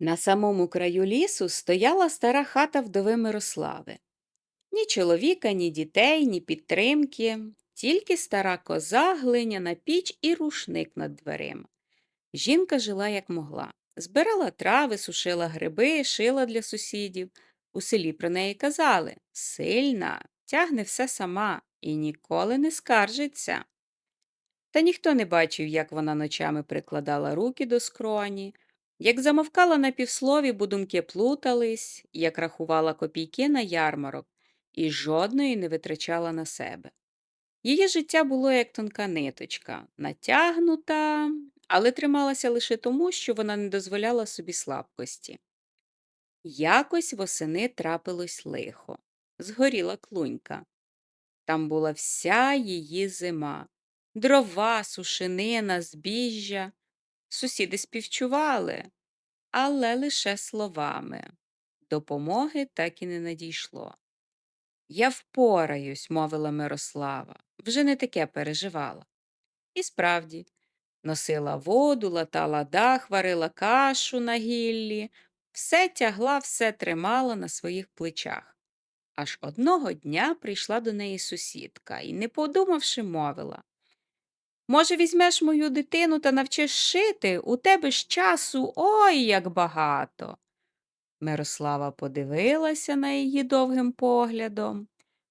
На самому краю лісу стояла стара хата вдови Мирослави. Ні чоловіка, ні дітей, ні підтримки, тільки стара коза, глиняна піч і рушник над дверима. Жінка жила як могла. Збирала трави, сушила гриби, шила для сусідів. У селі про неї казали сильна, тягне все сама і ніколи не скаржиться. Та ніхто не бачив, як вона ночами прикладала руки до скроні, як замовкала на півслові, бо думки плутались, як рахувала копійки на ярмарок і жодної не витрачала на себе. Її життя було як тонка ниточка, натягнута, але трималася лише тому, що вона не дозволяла собі слабкості. Якось восени трапилось лихо. Згоріла клунька. Там була вся її зима. Дрова, сушенина, збіжжя. Сусіди співчували, але лише словами. Допомоги так і не надійшло. Я впораюсь, мовила Мирослава, вже не таке переживала. І справді, носила воду, латала дах, варила кашу на гіллі, все тягла, все тримала на своїх плечах. Аж одного дня прийшла до неї сусідка і, не подумавши, мовила Може, візьмеш мою дитину та навчиш шити? У тебе ж часу ой як багато. Мирослава подивилася на її довгим поглядом,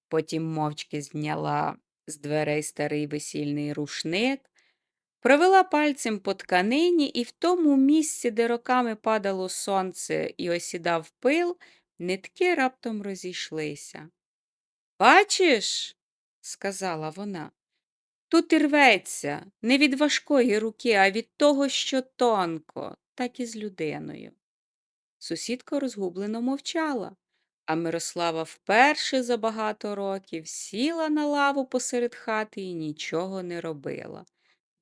потім мовчки зняла з дверей старий весільний рушник, провела пальцем по тканині, і в тому місці, де роками падало сонце і осідав пил, нитки раптом розійшлися. Бачиш, сказала вона, тут і рветься не від важкої руки, а від того, що тонко, так і з людиною. Сусідка розгублено мовчала, а Мирослава вперше за багато років сіла на лаву посеред хати і нічого не робила,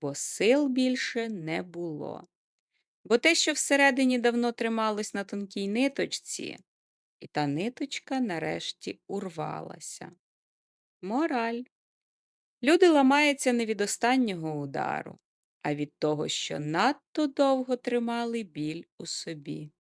бо сил більше не було. Бо те, що всередині давно трималось на тонкій ниточці, і та ниточка нарешті урвалася. Мораль. Люди ламаються не від останнього удару, а від того, що надто довго тримали біль у собі.